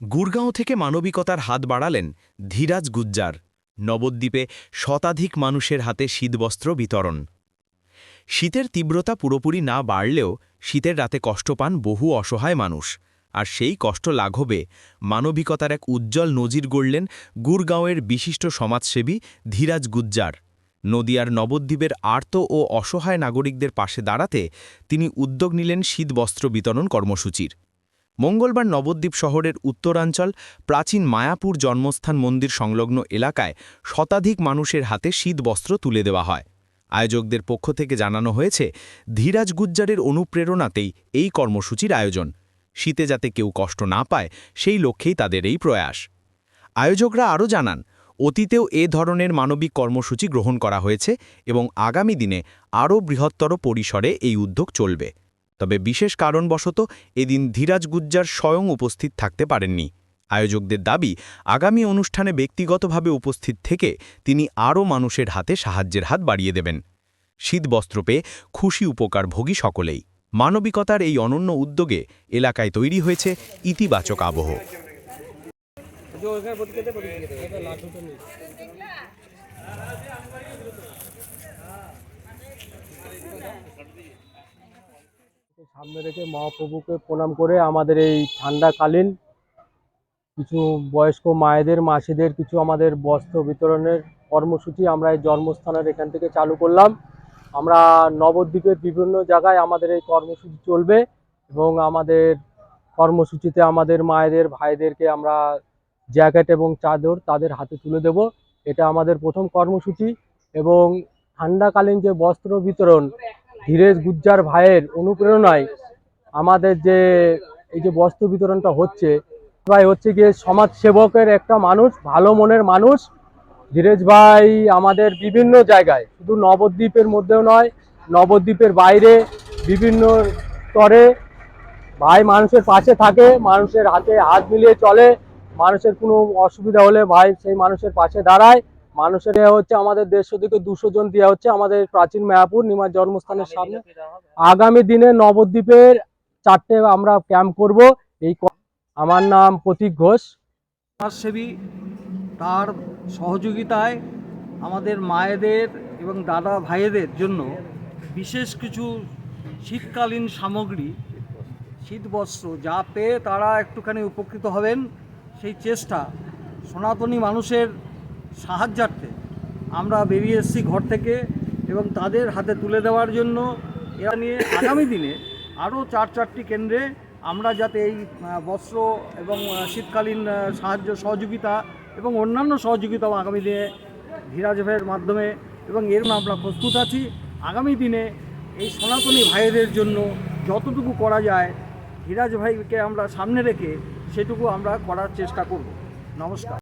গুরগাঁও থেকে মানবিকতার হাত বাড়ালেন ধীরাজ গুজ্জার। নবদ্বীপে শতাধিক মানুষের হাতে শীতবস্ত্র বিতরণ। শীতের তীব্রতা পুরোপুরি না বাড়লেও শীতের রাতে কষ্ট পান বহু অসহায় মানুষ। আর সেই কষ্ট লাঘবে মানবিকতার এক উজ্জ্বল নজির গড়লেন গুরগাঁওয়ের বিশিষ্ট সমাজসেবী ধীরাজ গুজ্জার। নদিয়ার নবদ্বীপের আর্ত ও অসহায় নাগরিকদের পাশে দাঁড়াতে তিনি উদ্যোগ নিলেন শীতবস্ত্র বিতরণ কর্মসূচির। মঙ্গলবার নবদ্বীপ শহরের উত্তরাঞ্চল, প্রাচীন মায়াপুর জন্মস্থান মন্দির সংলগ্ন এলাকায় শতাধিক মানুষের হাতে শীতবস্ত্র তুলে দেওয়া হয়। আয়োজকদের পক্ষ থেকে জানানো হয়েছে, ধীরাজ গুজ্জারের অনুপ্রেরণাতেই এই কর্মসূচির আয়োজন। শীতে যাতে কেউ কষ্ট না পায়, সেই লক্ষ্যেই তাদের এই প্রয়াস। আয়োজকরা আরও জানান, অতীতেও এ ধরনের মানবিক কর্মসূচি গ্রহণ করা হয়েছে এবং আগামী দিনে আরও বৃহত্তর পরিসরে এই উদ্যোগ চলবে। তবে বিশেষ কারণবশত এদিন ধীরাজ গুজ্জার স্বয়ং উপস্থিত থাকতে পারেননি। আয়োজকদের দাবি, আগামী অনুষ্ঠানে ব্যক্তিগতভাবে উপস্থিত থেকে তিনি আরও মানুষের হাতে সাহায্যের হাত বাড়িয়ে দেবেন। শীতবস্ত্র পেয়ে খুশি উপকারভোগী সকলেই। মানবিকতার এই অনন্য উদ্যোগে এলাকায় তৈরি হয়েছে ইতিবাচক আবহ। সামনে রেখে মহাপ্রভুকে প্রণাম করে আমাদের এই ঠান্ডাকালীন কিছু বয়স্ক মায়েদের, মাসিদের, কিছু আমাদের বস্ত্র বিতরণের কর্মসূচি আমরা এই জন্মস্থানের এখান থেকে চালু করলাম। আমরা নবদ্বীপের বিভিন্ন জায়গায় আমাদের এই কর্মসূচি চলবে এবং আমাদের কর্মসূচিতে আমাদের মায়েদের, ভাইদেরকে আমরা জ্যাকেট এবং চাদর তাদের হাতে তুলে দেব। এটা আমাদের প্রথম কর্মসূচি এবং ঠান্ডাকালীন যে বস্ত্র বিতরণ ধীরেজ গুজ্জার ভাইয়ের অনুপ্রেরণায় আমাদের যে এই যে বস্ত্র বিতরণটা হচ্ছে, ভাই হচ্ছে গিয়ে সমাজ সেবকের একটা মানুষ, ভালো মনের মানুষ। ধীরেজ ভাই আমাদের বিভিন্ন জায়গায়, শুধু নবদ্বীপের মধ্যেও নয়, নবদ্বীপের বাইরে বিভিন্ন স্তরে ভাই মানুষের পাশে থাকে, মানুষের হাতে হাত মিলিয়ে চলে, মানুষের কোনো অসুবিধা হলে ভাই সেই মানুষের পাশে দাঁড়ায়। মানুষের দেওয়া হচ্ছে আমাদের দেড়শো থেকে দুশো জন দেওয়া হচ্ছে আমাদের প্রাচীন মায়াপুর নিমার জন্মস্থানের সামনে। আগামী দিনে নবদ্বীপের চারটে আমরা ক্যাম্প করব। এই আমার নাম প্রতীক ঘোষ। সমাজসেবী তার সহযোগিতায় আমাদের মায়েদের এবং দাদা ভাইয়েদের জন্য বিশেষ কিছু শীতকালীন সামগ্রী শীতবস্ত্র যা পেয়ে তারা একটুখানি উপকৃত হবেন সেই চেষ্টা সনাতনী মানুষের সাহায্যার্থে আমরা বেরিয়ে এসেছি ঘর থেকে এবং তাদের হাতে তুলে দেওয়ার জন্য এরা নিয়ে আগামী দিনে আরও চার চারটি কেন্দ্রে আমরা যাতে এই বস্ত্র এবং শীতকালীন সাহায্য সহযোগিতা এবং অন্যান্য সহযোগিতাও আগামী দিনে ধীরাজ ভাইয়ের মাধ্যমে এবং এর আমরা প্রস্তুত আছি। আগামী দিনে এই সনাতনী ভাইয়েদের জন্য যতটুকু করা যায়, ধীরাজ ভাইকে আমরা সামনে রেখে সেটুকু আমরা করার চেষ্টা করব। নমস্কার।